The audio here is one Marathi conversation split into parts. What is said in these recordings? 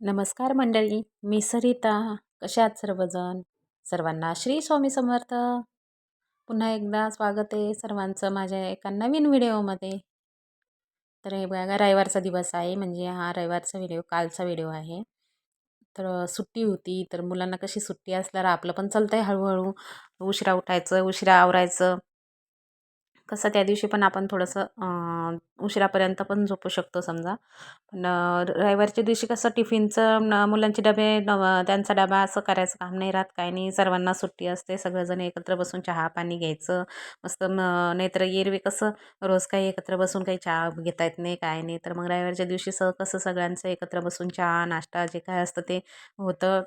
नमस्कार मंडळी मी सरिता. कशा आहात सर्वजण? सर्वांना श्री स्वामी समर्थ. पुन्हा एकदा स्वागत आहे सर्वांचं माझ्या एका नवीन व्हिडिओमध्ये. तर हे बघा रविवारचा दिवस आहे म्हणजे हा रविवारचा व्हिडिओ कालचा व्हिडिओ आहे. तर सुट्टी होती तर मुलांना कशी सुट्टी असल्यावर आपलं पण चालतं आहे हळूहळू. उशिरा उठायचं उशिरा आवरायचं. कसं त्या दिवशी पण आपण थोडंसं उशिरापर्यंत पण झोपू शकतो समजा. पण रविवारच्या दिवशी कसं टिफिनचं न मुलांचे डबे त्यांचा डबा असं करायचं काम नाही राहत काय नाही. सर्वांना सुट्टी असते. सगळेजण एकत्र बसून चहा पाणी घ्यायचं. मस्त म नाहीतर एरवी कसं रोज काही एकत्र बसून काही चहा घेता येत नाही काय नाही. तर मग रविवारच्या दिवशी स कसं सगळ्यांचं एकत्र बसून चहा नाश्ता जे काय असतं ते होतं.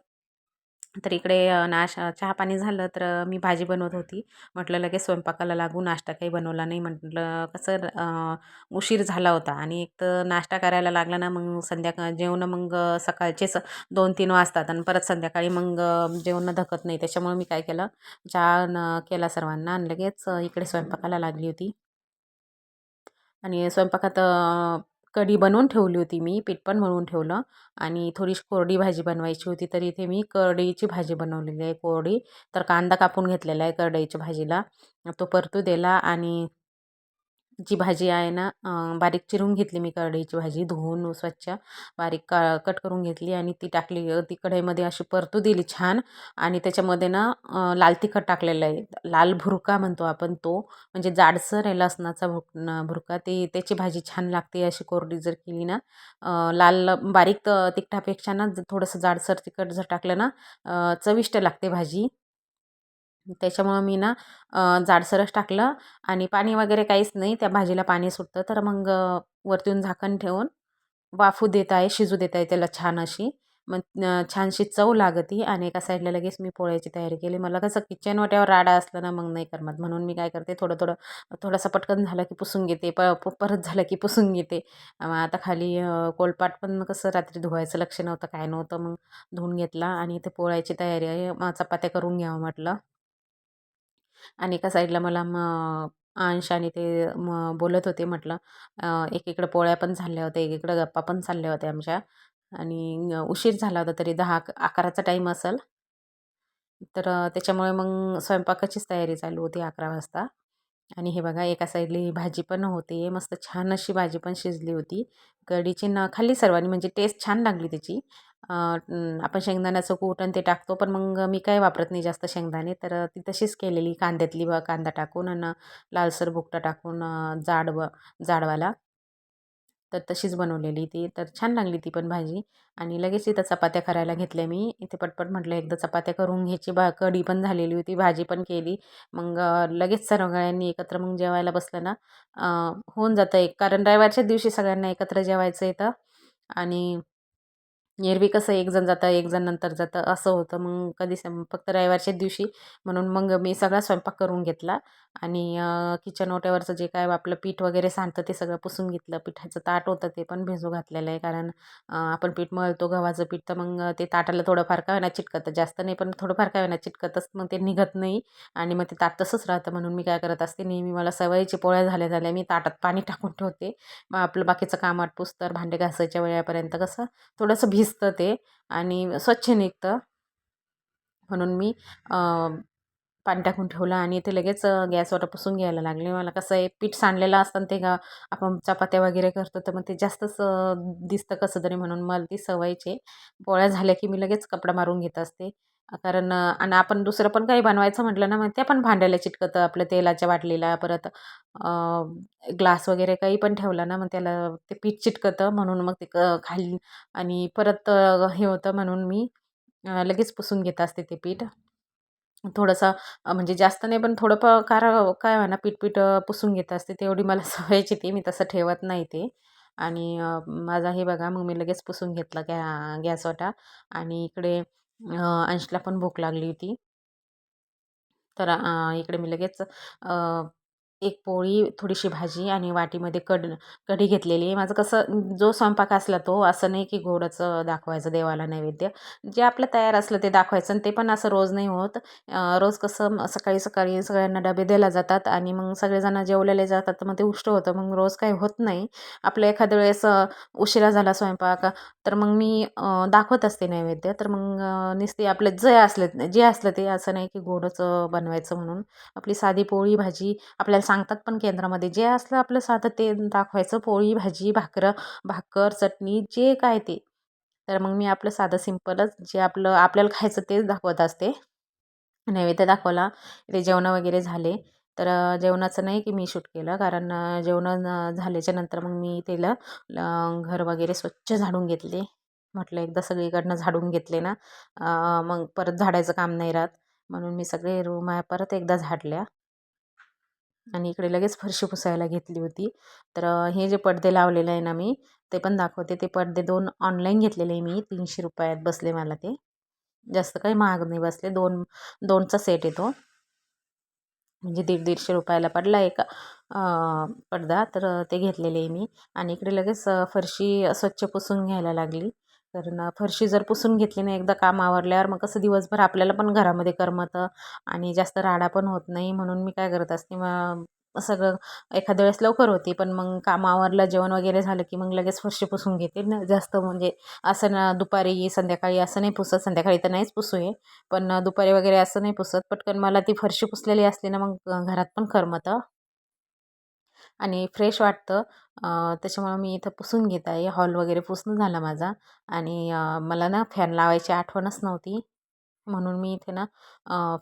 तर इकडे नाश चहा पाणी झालं तर मी भाजी बनवत होती. म्हटलं लगेच स्वयंपाकाला लागू नाश्ता काही बनवला नाही. म्हटलं कसं उशीर झाला होता आणि एक तर नाश्ता करायला लागला ना मग संध्याकाळ जेवण मग सकाळचेच दोन तीन वाजतात आणि परत संध्याकाळी मग जेवण धकत नाही. त्याच्यामुळे मी काय केलं चहा न केला सर्वांना आणि लगेच इकडे स्वयंपाकाला लागली होती. आणि स्वयंपाकात कढी बनवून ठेवली होती मी पीठ पण मळून ठेवलं आणि थोडीशी कोरडी भाजी बनवायची होती तर इथे मी करडईची भाजी बनवलेली आहे कोरडी. तर कांदा कापून घेतलेला आहे करडईच्या भाजीला. तो परतू दिला आणि जी भाजी आहे ना बारीक चिरून घेतली मी करडईची भाजी धुवून स्वच्छ बारीक का कट करून घेतली आणि ती टाकली. ती कढईमध्ये अशी परतू दिली छान आणि त्याच्यामध्ये ना लाल तिखट टाकलेलं आहे. लाल भुरका म्हणतो आपण तो. म्हणजे जाडसर आहे लसणाचा भुक भुरका. ते त्याची भाजी छान लागते अशी कोरडी जर केली ना लाल बारीक तिखटापेक्षा ना थोडंसं जाडसर तिखट जर टाकलं ना चविष्ट लागते भाजी. त्याच्यामुळं मी ना जाडसरच टाकलं आणि पाणी वगैरे काहीच नाही. त्या भाजीला पाणी सुटतं. तर मग वरतून झाकण ठेवून वाफू देत आहे शिजू देत आहे त्याला छान अशी. मग छानशी चव लागती आणि एका साईडला लगेच मी पोळ्याची तयारी केली. मला कसं किचन वाट्यावर राडा असलं ना मग नाही करमत. म्हणून मी काय करते थोडं थोडं थोडंसं पटकन झालं की पुसून घेते. प परत झालं की पुसून घेते. आता खाली कोलपाट पण कसं रात्री धुवायचं लक्ष नव्हतं काय नव्हतं. मग धुवून घेतला आणि ते पोळ्याची तयारी आहे. चपात्या करून घ्यावं म्हटलं. आणि एका साईडला मला मग अंश आणि ते मग बोलत होते म्हटलं. एकीकडं पोळ्या पण झाल्या होत्या एकीकडं गप्पा पण चालल्या होत्या आमच्या. आणि उशीर झाला होता तरी दहा अकराचा टाईम असेल. तर त्याच्यामुळे मग स्वयंपाकाचीच तयारी चालू होती अकरा वाजता. आणि हे बघा एका साईडला भाजी पण होते. मस्त छान अशी भाजी पण शिजली होती. कढीची न खाल्ली सर्वांनी म्हणजे टेस्ट छान लागली त्याची. आपण शेंगदाण्याचं कूट आणि ते टाकतो पण मग मी काय वापरत नाही जास्त शेंगदाणे. तर ती तशीच केलेली कांद्यातली व कांदा टाकून आणि लालसर भुकटा टाकून जाड व जाडवाला. तर तशीच बनवलेली ती. तर छान लागली ती पण भाजी. आणि लगेच इथं चपात्या करायला घेतल्या मी. इथे पटपट म्हटलं एकदा चपात्या करून घ्यायची बा कढी पण झालेली होती भाजी पण केली. मग लगेच सगळ्यांनी एकत्र मग जेवायला बसलं ना होऊन जातं एक. कारण रविवारच्याच दिवशी सगळ्यांना एकत्र जेवायचं येतं. आणि एरवी कसं एक जण जातं एक जण नंतर जातं असं होतं. मग कधी फक्त रविवारच्याच दिवशी म्हणून मग मी सगळा स्वयंपाक करून घेतला. आणि किचन ओट्यावरचं जे काय आपलं पीठ वगैरे सांडतं ते सगळं पुसून घेतलं. पिठाचं ताट होतं ते पण भिजू घातलेलं आहे. कारण आपण पीठ मळतो गव्हाचं पीठ तर मग ते ताटाला थोडंफार का होईना चिटकतं. जास्त नाही पण थोडंफार का होईना चिटकतच. मग ते निघत नाही. आणि मग ते ताट तसंच राहतं. म्हणून मी काय करत असते नेहमी मला सवयीची पोळ्या झाल्या झाल्या मी ताटात पाणी टाकून ठेवते. मग आपलं बाकीचं काम आटपूस तर भांडे घासायच्या वेळापर्यंत कसं थोडंसं भिज दिसतं ते आणि स्वच्छ निघतं. म्हणून मी पाणी टाकून ठेवलं आणि ते लगेच गॅसवर पुसून घ्यायला लागले. मला कसं आहे पीठ सांडलेलं असतं ते गा आपण चपात्या वगैरे करतो तर मग ते जास्तच दिसतं कसं तरी म्हणून मला ती सवयीचे पोळ्या झाल्या की मी लगेच कपडा मारून घेत असते. कारण आणि आपण दुसरं पण काही बनवायचं म्हटलं ना मग ते पण भांड्याला चिटकतं आपलं तेलाच्या बाटलीला परत ग्लास वगैरे काही पण ठेवला ना मग त्याला ते पीठ चिटकतं म्हणून मग ते क खाली आणि परत हे होतं म्हणून मी लगेच पुसून घेत असते ते पीठ. थोडंसं म्हणजे जास्त नाही पण थोडं प कार काय म्हणा पीठ पुसून घेत असते तेवढी मला सवयची ती मी तसं ठेवत नाही ते. आणि माझा हे बघा मग मी लगेच पुसून घेतलं गॅ गॅसवाटा आणि इकडे अंशला पण भूक लागली होती. तर इकडे मी लगेच एक पोळी थोडीशी भाजी आणि वाटीमध्ये कड कढी घेतलेली आहे. माझं कसं जो स्वयंपाक असला तो असं नाही की गोडाचं दाखवायचं देवाला नैवेद्य. जे आपलं तयार असलं ते दाखवायचं आणि ते पण असं रोज नाही होत. रोज कसं सकाळी सकाळी सगळ्यांना डबे दिला जातात आणि मग सगळेजण जेवलेले जातात तर मग ते उष्ट होतं. मग रोज काही होत नाही. आपलं एखाद्या वेळेस उशिरा झाला स्वयंपाक तर मग मी दाखवत असते नैवेद्य. तर मग नुसते आपले जे असले जे असलं ते असं नाही की गोडच बनवायचं म्हणून. आपली साधी पोळी भाजी आपल्याला सांगतात पण केंद्रामध्ये. जे असलं आपलं साधं ते दाखवायचं पोळी भाजी भाकरं भाकर चटणी जे काय ते. तर मग मी आपलं साधं सिंपलच जे आपलं आपल्याला खायचं तेच दाखवत असते. नैवेद्य दाखवला ते जेवणं वगैरे झाले. तर जेवणाचं नाही की मी शूट केलं कारण जेवण झाल्याच्यानंतर मग मी त्याला घर वगैरे स्वच्छ झाडून घेतले. म्हटलं एकदा सगळीकडनं झाडून घेतले ना मग परत झाडायचं काम नाही राहत. म्हणून मी सगळे रूम आहे परत एकदा झाडल्या. आणि इकडे लगेच फरशी पुसायला घेतली होती. तर हे जे पडदे लावलेले आहे ना मी ते पण दाखवते. ते पडदे दोन ऑनलाईन घेतलेले आहे मी तीनशे रुपयात बसले मला ते. जास्त काही महाग नाही बसले. दोन दोनचा सेट येतो म्हणजे दीड दीडशे रुपयाला पडला एक पडदा. तर ते घेतलेले आहे मी. आणि इकडे लगेच फरशी स्वच्छ पुसून घ्यायला लागली. कारण फरशी जर पुसून घेतली ना एकदा काम आवरल्यावर मग कसं दिवसभर आपल्याला पण घरामध्ये करमतं आणि जास्त राडा पण होत नाही म्हणून मी काय करत असते मग सगळं एखाद्या वेळेस लवकर होते पण मग काम आवरलं जेवण वगैरे झालं की मग लगेच फरशी पुसून घेते. ना जास्त म्हणजे असं ना दुपारी संध्याकाळी असं नाही पुसत संध्याकाळी तर नाहीच पुसू आहे पण दुपारी वगैरे असं नाही पुसत. पटकन मला ती फरशी पुसलेली असली ना मग घरात पण करमतं. आणि फ्रेश वाटतं. त्याच्यामुळं मी इथं पुसून घेत आहे. हॉल वगैरे पुसून झाला माझा. आणि मला ना फॅन लावायची आठवणच नव्हती. म्हणून मी इथे ना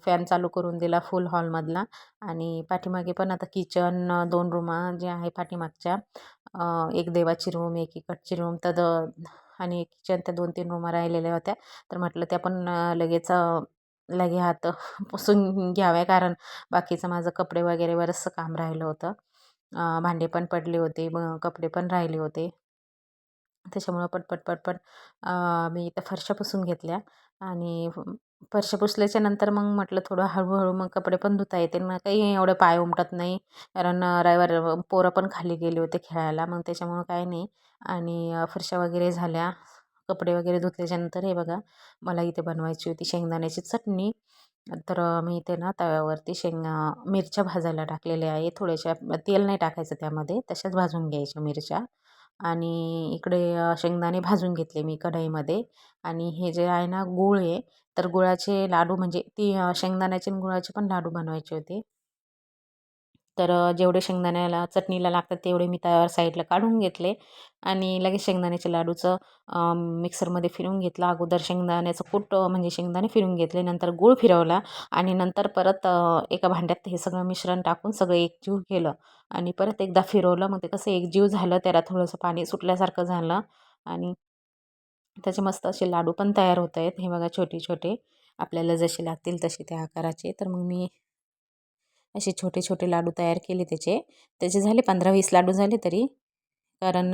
फॅन चालू करून दिला फुल हॉलमधला. आणि पाठीमागे पण आता किचन दोन रूमा जे आहे पाठीमागच्या एक देवाची रूम एक इकडची रूम. तर आणि किचन त्या दोन तीन रूमा राहिलेल्या होत्या. तर म्हटलं त्या पण लगेच लगे हात पुसून घ्याव्या. कारण बाकीचं माझं कपडे वगैरे बरंचसं काम राहिलं होतं. भांडे पण पडले होते मग कपडे पण राहिले होते. त्याच्यामुळं पटपट पटपट मी इथं फरशा पुसून घेतल्या आणि फरशा पुसल्याच्या नंतर मग म्हटलं थोडं हळूहळू मग कपडे पण धुता येते मग काही एवढं पाय उमटत नाही कारण रविवार पोरं पण खाली गेले होते खेळायला मग त्याच्यामुळं काय नाही. आणि फरशा वगैरे झाल्या कपडे वगैरे धुतल्याच्यानंतर हे बघा मला इथे बनवायची होती शेंगदाण्याची चटणी. तर मी इथे ना तव्यावरती शेंगा मिरच्या भाजायला टाकलेल्या आहे. थोड्याशा तेल नाही टाकायचं त्यामध्ये तशाच भाजून घ्यायच्या मिरच्या. आणि इकडे शेंगदाणे भाजून घेतले मी कढईमध्ये. आणि हे जे आहे ना गूळ आहे तर गुळाचे लाडू म्हणजे ती शेंगदाण्याचे आणि गुळाचे पण लाडू बनवायचे होते. तर जेवढे शेंगदाण्याला चटणीला लागतात तेवढे मी त्या साईडला काढून घेतले आणि लगेच शेंगदाण्याच्या लाडूचं मिक्सरमध्ये फिरवून घेतलं. अगोदर शेंगदाण्याचं कूट म्हणजे शेंगदाणे फिरवून घेतले नंतर गूळ फिरवला आणि नंतर परत एका भांड्यात हे सगळं मिश्रण टाकून सगळं एकजीव केलं आणि परत एकदा फिरवलं. मग ते कसं एकजीव झालं त्याला थोडंसं पाणी सुटल्यासारखं झालं आणि त्याचे मस्त असे लाडू पण तयार होत आहेत. हे बघा छोटे छोटे आपल्याला जसे लागतील तसे त्या आकाराचे. तर मग मी असे छोटे छोटे लाडू तयार केले त्याचे. त्याचे झाले पंधरा वीस लाडू झाले तरी. कारण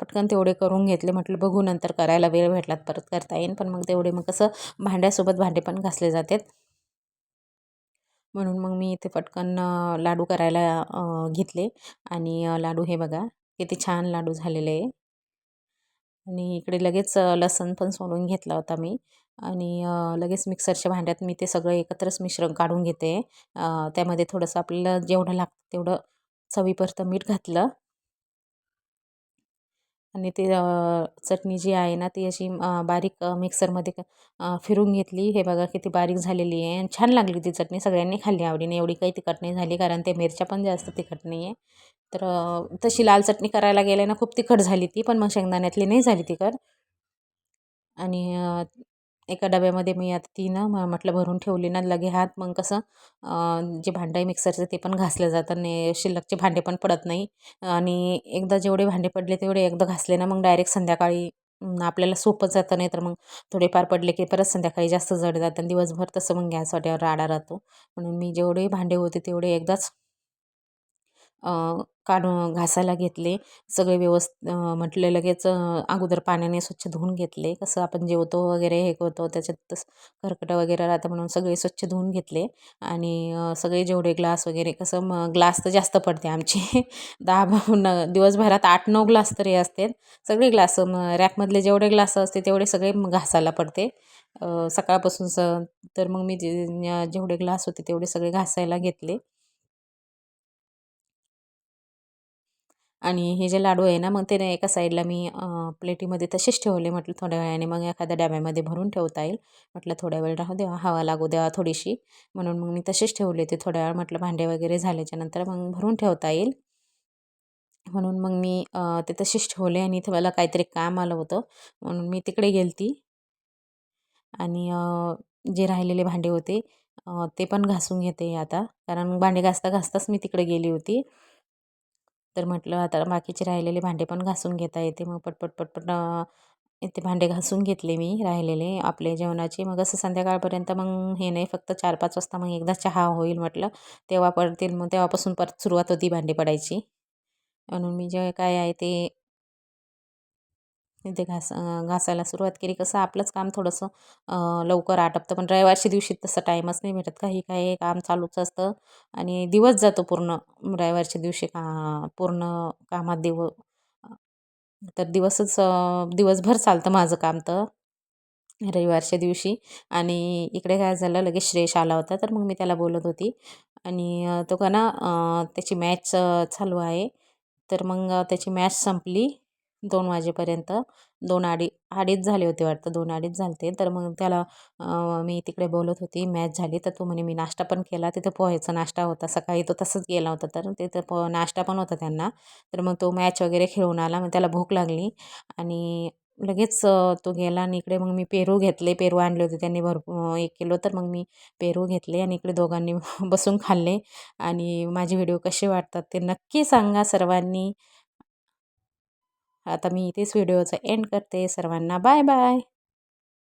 पटकन तेवढे करून घेतले. म्हटलं बघू नंतर करायला वेळ भेटलात परत करता येईन. पण मग तेवढे मग कसं भांड्यासोबत भांडे पण घासले जातात. म्हणून मग मी इथे पटकन लाडू करायला घेतले. आणि लाडू हे बघा किती छान लाडू झालेले आहे. आणि इकडे लगेच लसण पण सोडून घेतला होता मी. आणि लगेच मिक्सरच्या भांड्यात मी ते सगळं एकत्रच मिश्रण काढून घेते. त्यामध्ये थोडंसं आपल्याला जेवढं लागतं तेवढं चवीपुरतं मीठ घातलं. आणि ते चटणी जी आहे ना ती अशी बारीक मिक्सरमध्ये फिरून घेतली. हे बघा किती बारीक झालेली आहे आणि छान लागली ती चटणी. सगळ्यांनी खाल्ली आवडीने. एवढी काही तिखट नाही झाली कारण ते मिरच्या पण जास्त तिखट नाही आहे तर तशी लाल चटणी करायला गेले ना खूप तिखट झाली ती पण मग शेंगदाण्यातली नाही झाली तिखट. आणि एका डब्यामध्ये मी आता ती ना म्हटलं भरून ठेवली ना लगे हात मग कसं जे भांडं आहे मिक्सरचं ते पण घासलं जातं आणि शिल्लकचे भांडे पण पडत नाही. आणि एकदा जेवढे भांडे पडले तेवढे एकदा घासले ना मग डायरेक्ट संध्याकाळी आपल्याला सोपं जातं नाही तर मग थोडेफार पडले की परत संध्याकाळी जास्त जड जातं आणि दिवसभर तसं मग गॅस वाट्यावर राडा राहतो. म्हणून मी जेवढे भांडे होते तेवढे एकदाच काढून घासायला घेतले. सगळे व्यवस्थ म्हटले लगेच अगोदर पाण्याने स्वच्छ धुवून घेतले. कसं आपण जेवतो वगैरे हे करतो त्याच्यात खरकटं वगैरे राहतं म्हणून सगळे स्वच्छ धुवून घेतले. आणि सगळे जेवढे ग्लास वगैरे कसं मग ग्लास तर जास्त पडते आमचे. दहा न दिवसभरात आठ नऊ ग्लास तरी असते सगळे ग्लास मग रॅकमधले जेवढे ग्लास असते तेवढे सगळे घासायला पडते. सकाळपासून स तर मग मी जे जेवढे ग्लास होते तेवढे सगळे घासायला घेतले. आणि हे जे लाडू आहे ना मग ते एका साईडला मी प्लेटीमध्ये तसेच ठेवले म्हटलं थोड्या वेळाने. मग एखाद्या डब्यामध्ये भरून ठेवता येईल. म्हटलं थोड्या वेळ राहू द्या हवा लागू द्या थोडीशी. म्हणून मग मी तसेच ठेवले ते थोड्या वेळ. म्हटलं भांडे वगैरे झाल्याच्यानंतर मग भरून ठेवता येईल. म्हणून मग मी ते तसेच ठेवले आणि इथे मला काहीतरी काम आलं होतं. म्हणून मी तिकडे गेलती. आणि जे राहिलेले भांडे होते ते पण घासून घेते आता. कारण भांडे घासता घासताच मी तिकडे गेली होती. तर म्हटलं आता बाकीचे राहिलेले भांडे पण घासून घेता येते. मग पटपट पटपट ते भांडे घासून घेतले मी राहिलेले आपले जेवणाचे. मग असं संध्याकाळपर्यंत मग हे नाही फक्त चार पाच वाजता मग एकदा चहा होईल म्हटलं. तेव्हा पडतील मग तेव्हापासून परत सुरुवात होती भांडे पडायची. म्हणून मी जे काय आहे ते ते घास घासायला सुरुवात केली. कसं आपलंच काम थोडंसं लवकर आटपतं. पण रविवारच्या दिवशी तसं टाईमच नाही भेटत. काही काही काम चालूच असतं. आणि दिवस जातो पूर्ण. रविवारच्या दिवशी का पूर्ण कामात दिव तर दिवसच दिवसभर चालतं माझं काम तर. रविवारच्या दिवशी. आणि इकडे काय झालं लगेच श्रेयश आला होता. तर मग मी त्याला बोलत होती. आणि तो का ना त्याची मॅच चालू आहे. तर मग त्याची मॅच संपली. दोन वाजेपर्यंत. दोन अडी अडीच झाले होते वाटतं. दोन अडीच झाले तर मग त्याला मी तिकडे बोलत होती मॅच झाली. तर तो म्हणे मी नाश्ता पण केला. तिथं पोहायचा नाश्ता होता. सकाळी तो तसंच गेला होता. तर तिथं प नाश्ता पण होता त्यांना. तर मग तो मॅच वगैरे खेळून आला. मग त्याला भूक लागली. आणि लगेच तो गेला आणि इकडे मग मी पेरू घेतले. पेरू आणले होते त्यांनी भरपूर एक किलो. तर मग मी पेरू घेतले आणि इकडे दोघांनी बसून खाल्ले. आणि माझे व्हिडिओ कसे वाटतात ते नक्की सांगा सर्वांनी. आता मी इथेच व्हिडिओचा एंड करते. सर्वांना बाय बाय.